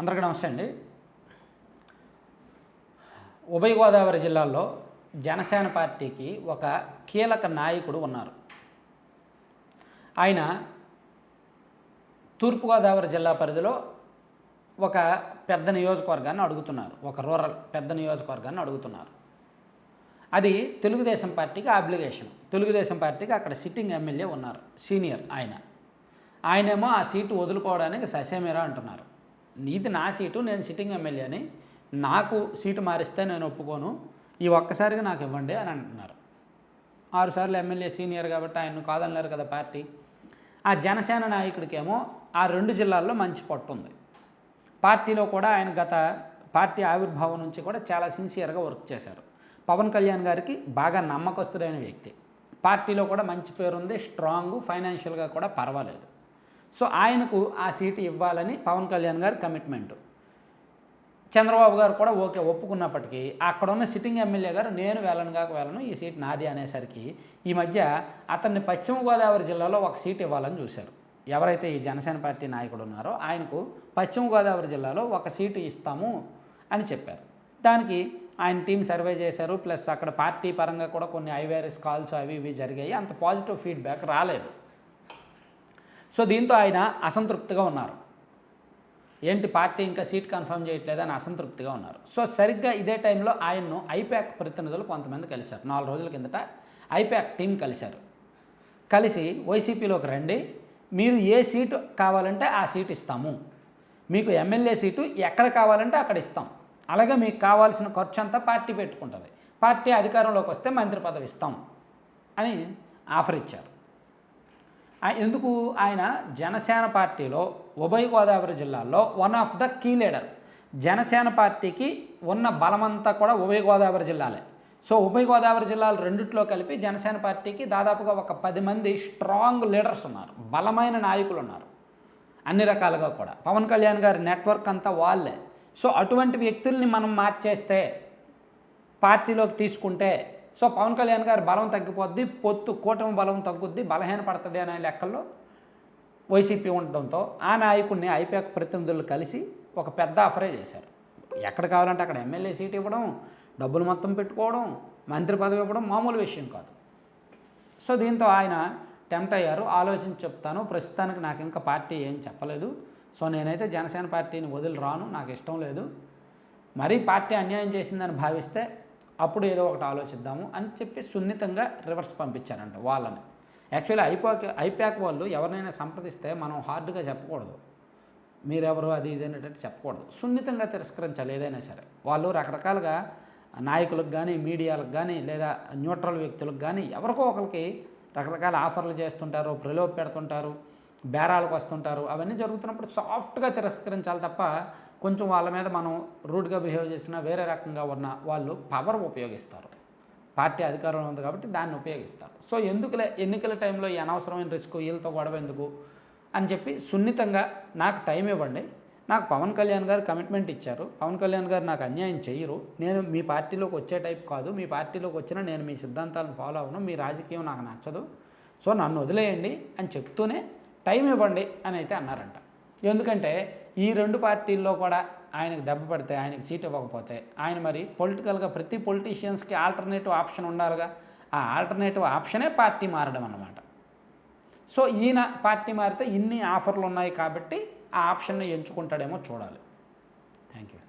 అందరికీ నమస్తే అండి. ఉభయ గోదావరి జిల్లాల్లో జనసేన పార్టీకి ఒక కీలక నాయకుడు ఉన్నారు. ఆయన తూర్పుగోదావరి జిల్లా పరిధిలో ఒక పెద్ద నియోజకవర్గాన్ని అడుగుతున్నారు. ఒక రూరల్ పెద్ద నియోజకవర్గాన్ని అడుగుతున్నారు. అది తెలుగుదేశం పార్టీకి అబ్లిగేషన్ తెలుగుదేశం పార్టీకి అక్కడ సిట్టింగ్ ఎమ్మెల్యే ఉన్నారు. సీనియర్ ఆయన. ఆయనేమో ఆ సీటు వదులుకోవడానికి ససేమిరా అంటున్నారు. నీది నా సీటు నేను సిట్టింగ్ ఎమ్మెల్యేని నాకు సీటు మారిస్తే నేను ఒప్పుకోను. ఈ ఒక్కసారిగా నాకు ఇవ్వండి అని అంటున్నారు. ఆరుసార్లు ఎమ్మెల్యే సీనియర్ కాబట్టి ఆయన్ను కాదనలేరు కదా పార్టీ. ఆ జనసేన నాయకుడికేమో ఆ రెండు జిల్లాల్లో మంచి పట్టు ఉంది. పార్టీలో కూడా ఆయన గత పార్టీ ఆవిర్భావం నుంచి కూడా చాలా సిన్సియర్గా వర్క్ చేశారు. పవన్ కళ్యాణ్ గారికి బాగా నమ్మకస్తుడైన వ్యక్తి. పార్టీలో కూడా మంచి పేరుంది స్ట్రాంగ్ ఫైనాన్షియల్గా కూడా పర్వాలేదు. సో ఆయనకు ఆ సీటు ఇవ్వాలని పవన్ కళ్యాణ్ గారి కమిట్మెంట్ చంద్రబాబు గారు కూడా ఓకే ఒప్పుకున్నప్పటికీ అక్కడ ఉన్న సిట్టింగ్ ఎమ్మెల్యే గారు నేను వెళ్ళను కాక వెళ్ళను ఈ సీట్ నాది అనేసరికి ఈ మధ్య అతన్ని పశ్చిమ గోదావరి జిల్లాలో ఒక సీట్ ఇవ్వాలని చూశారు. ఎవరైతే ఈ జనసేన పార్టీ నాయకుడు ఉన్నారో ఆయనకు పశ్చిమ గోదావరి జిల్లాలో ఒక సీటు ఇస్తాము అని చెప్పారు. దానికి ఆయన టీం సర్వే చేశారు ప్లస్ అక్కడ పార్టీ పరంగా కూడా కొన్ని ఐవేరస్ కాల్స్ అవి ఇవి జరిగాయి. అంత పాజిటివ్ ఫీడ్బ్యాక్ రాలేదు. సో దీంతో ఆయన అసంతృప్తిగా ఉన్నారు. ఏంటి పార్టీ ఇంకా సీట్ కన్ఫర్మ్ చేయట్లేదని అసంతృప్తిగా ఉన్నారు. సో సరిగ్గా ఇదే టైంలో ఆయన్ను ఐప్యాక్ ప్రతినిధులు కొంతమంది కలిశారు. నాలుగు రోజుల కిందట ఐప్యాక్ టీం కలిశారు. కలిసి వైసీపీలోకి రండి మీరు ఏ సీటు కావాలంటే ఆ సీటు ఇస్తాము. మీకు ఎమ్మెల్యే సీటు ఎక్కడ కావాలంటే అక్కడ ఇస్తాం. అలాగే మీకు కావాల్సిన ఖర్చు అంతా పార్టీ పెట్టుకుంటుంది. పార్టీ అధికారంలోకి వస్తే మంత్రి పదవి ఇస్తాం అని ఆఫర్ ఇచ్చారు. ఎందుకు ఆయన జనసేన పార్టీలో ఉభయ గోదావరి జిల్లాల్లో one of the key leader Janasena పార్టీకి ఉన్న బలమంతా కూడా ఉభయ గోదావరి జిల్లాలే. సో ఉభయ గోదావరి జిల్లాలు రెండిట్లో కలిపి జనసేన పార్టీకి దాదాపుగా ఒక పది మంది స్ట్రాంగ్ లీడర్స్ ఉన్నారు. బలమైన నాయకులు ఉన్నారు. అన్ని రకాలుగా కూడా. పవన్ కళ్యాణ్ గారి నెట్వర్క్ అంతా వాళ్ళే. సో అటువంటి వ్యక్తుల్ని మనం మార్చేస్తే పార్టీలోకి తీసుకుంటే సో పవన్ కళ్యాణ్ గారి బలం తగ్గిపోద్ది పొత్తు కూటమి బలం తగ్గుద్ది బలహీన పడుతుంది అనే లెక్కల్లో వైసీపీ ఉండడంతో ఆ నాయకుడిని ఐపీఎక్ ప్రతినిధులు కలిసి ఒక పెద్ద ఆఫరే చేశారు. ఎక్కడ కావాలంటే అక్కడ ఎమ్మెల్యే సీట్ ఇవ్వడం డబ్బులు మొత్తం పెట్టుకోవడం మంత్రి పదవి ఇవ్వడం మామూలు విషయం కాదు. సో దీంతో ఆయన టెంప్ట్ అయ్యారు. ఆలోచించి చెప్తాను ప్రస్తుతానికి నాకు ఇంకా పార్టీ ఏం చెప్పలేదు. సో నేనైతే జనసేన పార్టీని వదిలి రాను నాకు ఇష్టం లేదు. మరీ పార్టీ అన్యాయం చేసిందని భావిస్తే అప్పుడు ఏదో ఒకటి ఆలోచిద్దాము అని చెప్పి సున్నితంగా రివర్స్ పంపించారంట వాళ్ళని. యాక్చువల్లీ ఐపాక్ ఐపాక్ వాళ్ళు ఎవరినైనా సంప్రదిస్తే మనం హార్డ్గా చెప్పకూడదు. మీరెవరు అది ఇది అనేటట్టు చెప్పకూడదు. సున్నితంగా తిరస్కరించాలి ఏదైనా సరే. వాళ్ళు రకరకాలుగా నాయకులకు కానీ మీడియాలకు కానీ లేదా న్యూట్రల్ వ్యక్తులకు కానీ ఎవరికో ఒకరికి రకరకాల ఆఫర్లు చేస్తుంటారు ప్రలోభ పెడుతుంటారు బేరాలకు వస్తుంటారు అవన్నీ జరుగుతున్నప్పుడు సాఫ్ట్గా తిరస్కరించాలి తప్ప కొంచెం వాళ్ళ మీద మనం రూడ్గా బిహేవ్ చేసినా వేరే రకంగా ఉన్న వాళ్ళు పవర్ ఉపయోగిస్తారు. పార్టీ అధికారంలో ఉంది కాబట్టి దాన్ని ఉపయోగిస్తారు. సో ఎందుకులే ఎన్నికల టైంలో ఈ అనవసరమైన రిస్క్ వీళ్ళతో గొడవ ఎందుకు? అని చెప్పి సున్నితంగా నాకు టైం ఇవ్వండి. నాకు పవన్ కళ్యాణ్ గారు కమిట్మెంట్ ఇచ్చారు. పవన్ కళ్యాణ్ గారు నాకు అన్యాయం చేయరు. నేను మీ పార్టీలోకి వచ్చే టైప్ కాదు. మీ పార్టీలోకి వచ్చినా నేను మీ సిద్ధాంతాలను ఫాలో అవ్వను. మీ రాజకీయం నాకు నచ్చదు. సో నన్ను వదిలేయండి అని చెప్తూనే టైం ఇవ్వండి అని అయితే అన్నారంట. ఎందుకంటే ఈ రెండు పార్టీల్లో కూడా ఆయనకు దెబ్బ పడితే ఆయనకు సీట్ ఇవ్వకపోతే ఆయన మరి పొలిటికల్గా ప్రతి పొలిటీషియన్స్కి ఆల్టర్నేటివ్ ఆప్షన్ ఉండాలిగా. ఆ ఆల్టర్నేటివ్ ఆప్షనే పార్టీ మారడం అన్నమాట. సో ఈయన పార్టీ మారితే ఇన్ని ఆఫర్లు ఉన్నాయి కాబట్టి ఆ ఆప్షన్ని ఎంచుకుంటాడేమో చూడాలి. Thank you